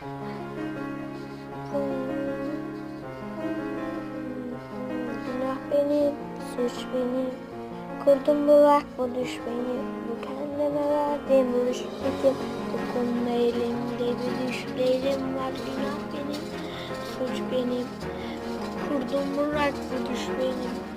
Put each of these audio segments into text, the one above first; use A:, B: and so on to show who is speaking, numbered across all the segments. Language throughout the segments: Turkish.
A: Günah benim, suç benim. Kurdum bu düş beni. Bu kendime verdiğim rüşvetim. Dokunma elimde bir düşlerim var. Günah benim, suç benim. Kurdum bu benim. Bu kendime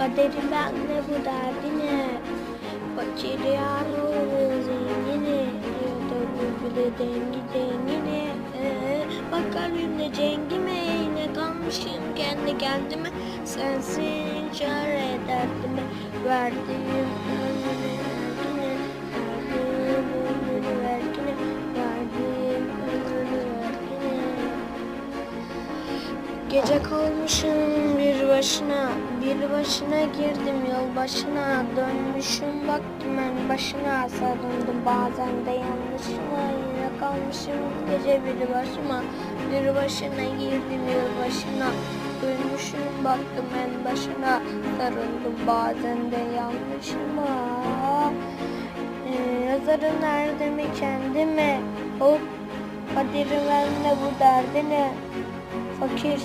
A: Kaderi benle bu derdine. Fakir yarı zengini ya da bülbülü dengi dengine ee, Bak kalbimde cengime yine kalmışım kendi kendime. Sensin çare derdime verdiğim ömrüne vergine Verdiğim ömrünü vergine Verdiğim ömrünü vergine Gece kalmışım bir başına, bir başına girdim yol başına. Dönmüşüm baktım en başına, sarıldım bazen de yanlışına. Yine kalmışım gece bir başıma, bir başına girdim yol başına. Dönmüşüm baktım en başına, sarıldım bazen de yanlışıma. Ee, Yazarın erdemi kendime, hop Kadir benle bu derdine. Fakir,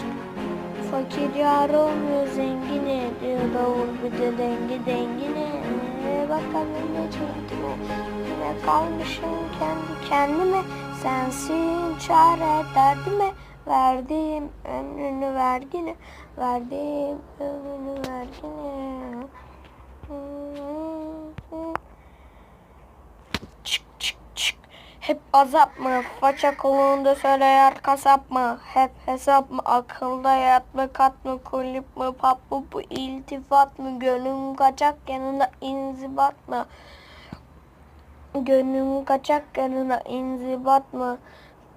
A: fakir yar olmuyor zengine diyor davul bir de dengi dengine. Ee, bakalım ne çekti Yine kalmışım kendi kendime. Sensin çare derdime. Verdiğim ömrünü vergine. Verdiğim ömrünü vergine. Çık azap mı? Faça kolunda söyleyer kasap mı? Hep hesap mı? Akılda yat mı? Kat mı? Kulüp mü? Pap mı? Bu iltifat mı? Gönlüm kaçak yanında inzibat mı? Gönlüm kaçak yanında inzibat mı?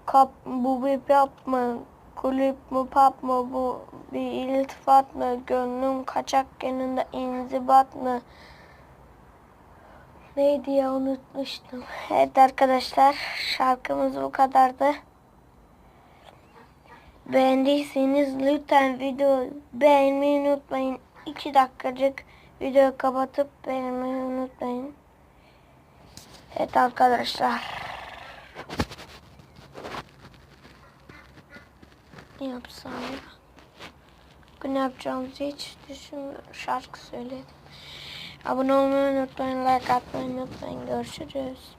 A: Kap bu bir pap mı? Kulüp mü? Pap mı? Bu bir iltifat mı? Gönlüm kaçak yanında inzibat mı? Neydi ya unutmuştum. Evet arkadaşlar şarkımız bu kadardı. Beğendiyseniz lütfen video beğenmeyi unutmayın. 2 dakikacık video kapatıp beğenmeyi unutmayın. Evet arkadaşlar. Ne yapsam ya? Bugün yapacağımızı hiç düşünmüyorum. Şarkı söyledim. Abone olmayı unutmayın, like atmayı unutmayın. Görüşürüz.